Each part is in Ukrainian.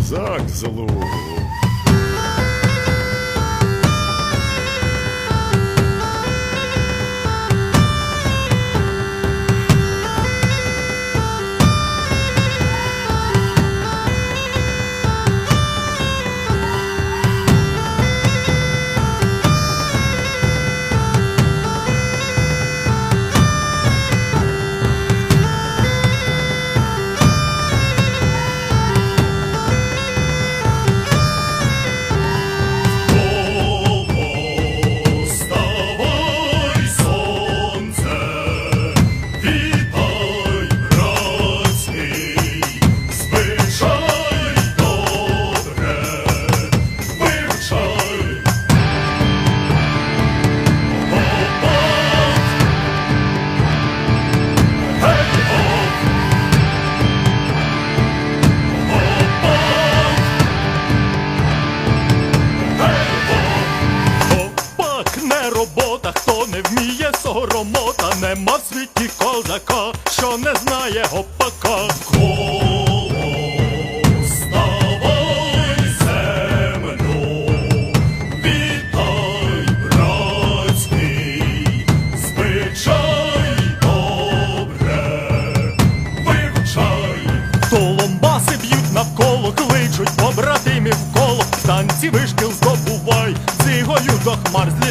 козак вміє нема в світі козака, що не знає гопака. Кличуть побратимів коло. Танці вишкіл здобувай, цигою до хмар злітай.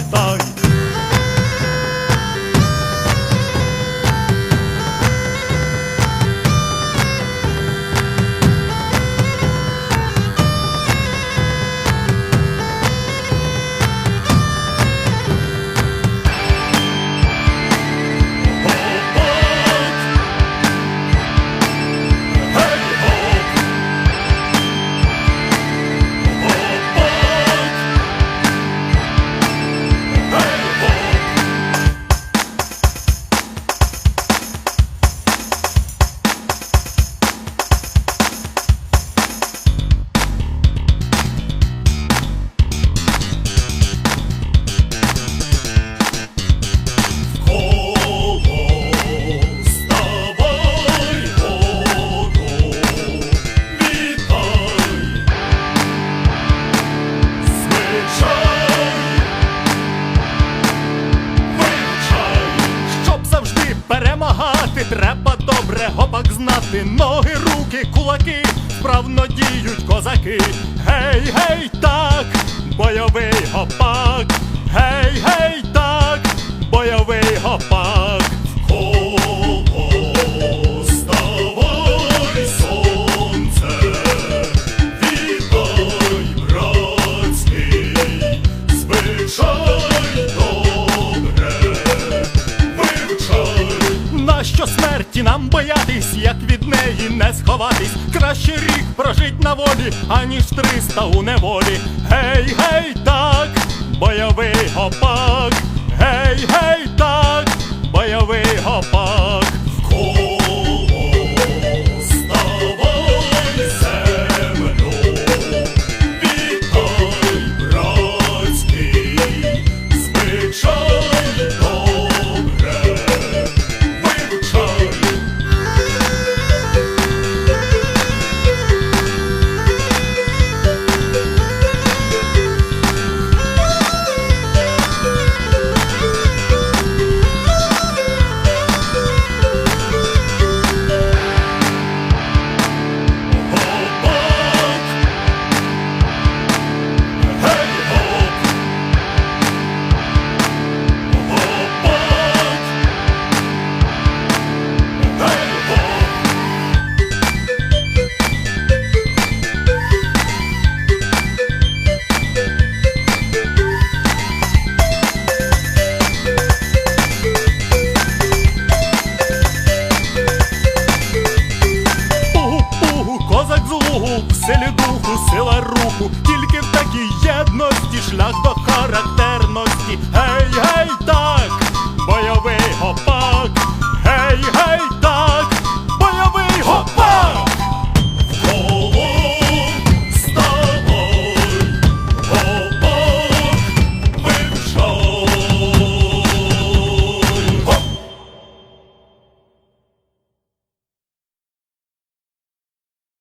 Перемагати, треба добре гопак знати. Ноги, руки, кулаки, вправно діють козаки. Гей, гей, так, бойовий гопак. Гей, гей, так, бойовий гопак. Боятись, як від неї не сховатись? Краще рік прожить на волі, аніж триста у неволі. Гей, гей, так, бойовий гопак. Гей, гей, так, бойовий гопак. духу, сила руху, тільки в такій єдності, шлях до характерності. Гей, гей, так, бойовий гопак.